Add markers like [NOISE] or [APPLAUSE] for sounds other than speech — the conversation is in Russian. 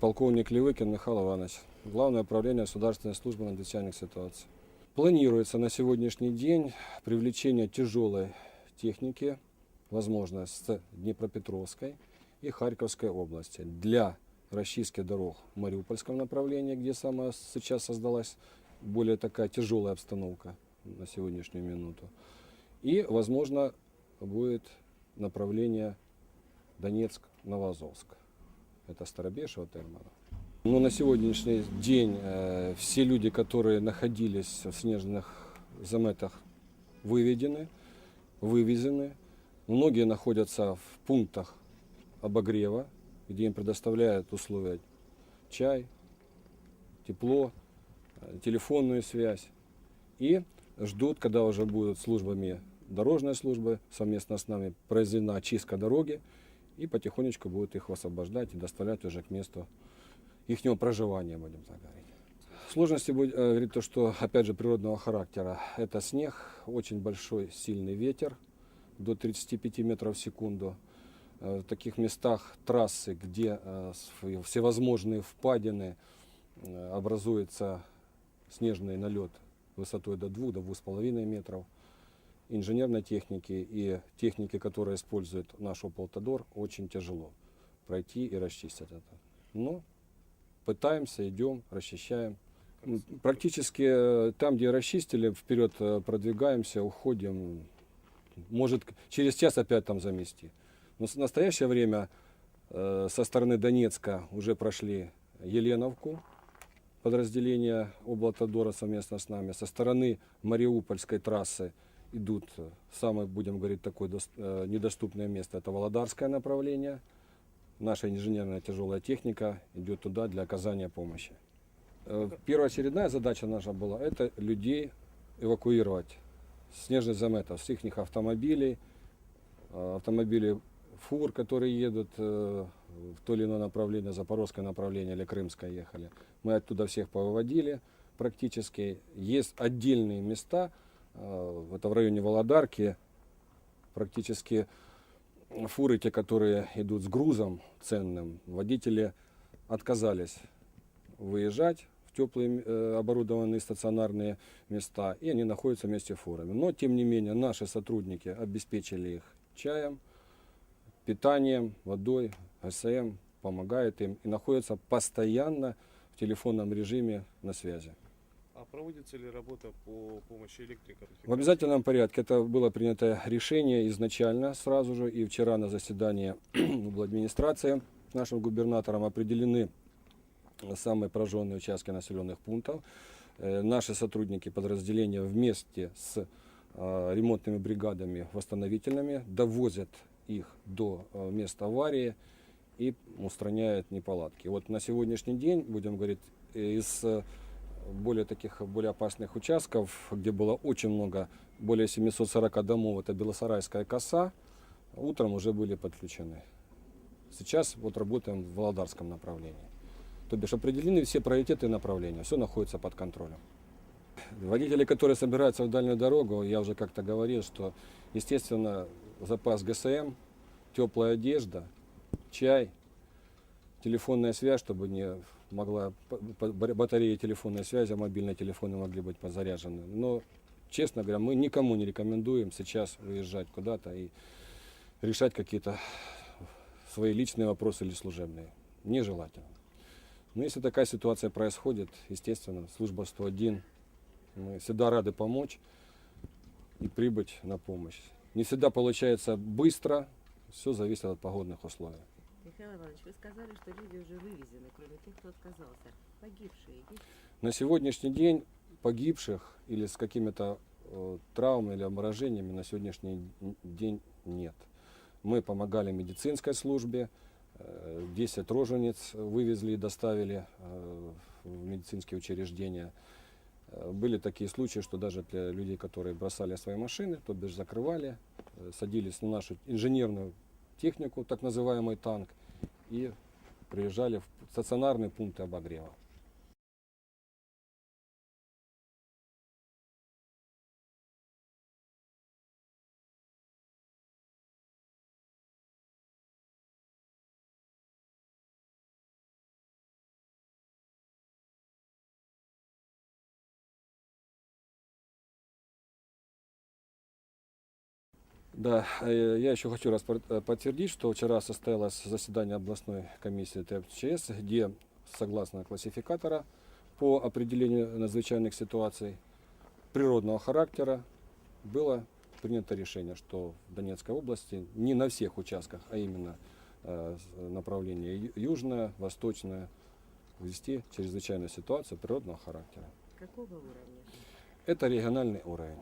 Полковник Левыкин Михаил Иванович, Главное управление государственной службы надзвычайных ситуаций. Планируется на сегодняшний день привлечение тяжелой техники, возможно, с Днепропетровской и Харьковской области для расчистки дорог в Мариупольском направлении, где самая сейчас создалась более такая тяжелая обстановка на сегодняшнюю минуту. И, возможно, будет направление Донецк-Новоазовск. Это Старобешево, Термана. Но на сегодняшний день э, все люди, которые находились в снежных заметах, выведены, вывезены. Многие находятся в пунктах обогрева, где им предоставляют условия чай, тепло, э, телефонную связь. И ждут, когда уже будут службами дорожной службы совместно с нами произведена очистка дороги, и потихонечку будут их освобождать и доставлять уже к месту их проживания, будем так говорить. Сложности будет, э, говорит то, что, опять же, природного характера. Это снег, очень большой, сильный ветер, до 35 метров в секунду. Э, В таких местах трассы, где э, всевозможные впадины, образуется снежный налет высотой до 2 до 2,5 метров. Инженерной техники и техники, которые использует наш Ополтодор, очень тяжело пройти и расчистить это. Но пытаемся, идем, расчищаем. М, Практически э, там, где расчистили, вперед э, продвигаемся, уходим. Может, через час опять там замести. Но в настоящее время э, со стороны Донецка уже прошли Еленовку, подразделения облатодора совместно с нами. Со стороны Мариупольской трассы идут, э, самое, будем говорить, такое э, недоступное место, это Володарское направление. Наша инженерная тяжелая техника идет туда для оказания помощи. Э, Первоочередная задача наша была это людей эвакуировать с снежных заметов, с их автомобилей, автомобилей фур, которые едут в то или иное направление, запорожское направление или крымское ехали. Мы оттуда всех повыводили практически. Есть отдельные места, это в районе Володарки, практически фуры, те, которые идут с грузом ценным, водители отказались выезжать в теплые э, оборудованные стационарные места, и они находятся вместе с фурами. Но, тем не менее, наши сотрудники обеспечили их чаем, питанием, водой, ГСМ помогает им и находятся постоянно в телефонном режиме на связи. Проводится ли работа по помощи электриков? В обязательном порядке это было принято решение изначально сразу же и вчера на заседании [CLEARS THROAT] администрации нашим губернатором определены самые пораженные участки населенных пунктов. Э, Наши сотрудники подразделения вместе с э, ремонтными бригадами восстановительными довозят их до э, места аварии и устраняют неполадки. Вот на сегодняшний день, будем говорить, из более таких более опасных участков, где было очень много, более 740 домов, это Белосарайская коса, утром уже были подключены. Сейчас вот работаем в Володарском направлении. То бишь определены все приоритеты и направления, все находится под контролем. Водители, которые собираются в дальнюю дорогу, я уже как-то говорил, что, естественно, запас ГСМ, теплая одежда, чай, телефонная связь, чтобы не могла батареи телефонной связи, мобильные телефоны могли быть подзаряжены. Но, честно говоря, мы никому не рекомендуем сейчас выезжать куда-то и решать какие-то свои личные вопросы или служебные. Нежелательно. Но если такая ситуация происходит, естественно, служба 101, мы всегда рады помочь и прибыть на помощь. Не всегда получается быстро, все зависит от погодных условий. Михаил Иванович, вы сказали, что люди уже вывезены, кроме тех, кто отказался. Погибшие есть? На сегодняшний день погибших или с какими-то э, травмами или обморожениями на сегодняшний день нет. Мы помогали медицинской службе, э, 10 рожениц вывезли и доставили э, в медицинские учреждения. Э, Были такие случаи, что даже для людей, которые бросали свои машины, то бишь закрывали, э, садились на нашу инженерную технику, так называемый танк, и приезжали в стационарные пункты обогрева. Да, э, я еще хочу раз э, подтвердить, что вчера состоялось заседание областной комиссии ТФЧС, где, согласно классификатора по определению надзвычайных ситуаций природного характера, было принято решение, что в Донецкой области не на всех участках, а именно э, направление южное, восточное, ввести чрезвычайную ситуацию природного характера. Какого уровня? Это региональный уровень.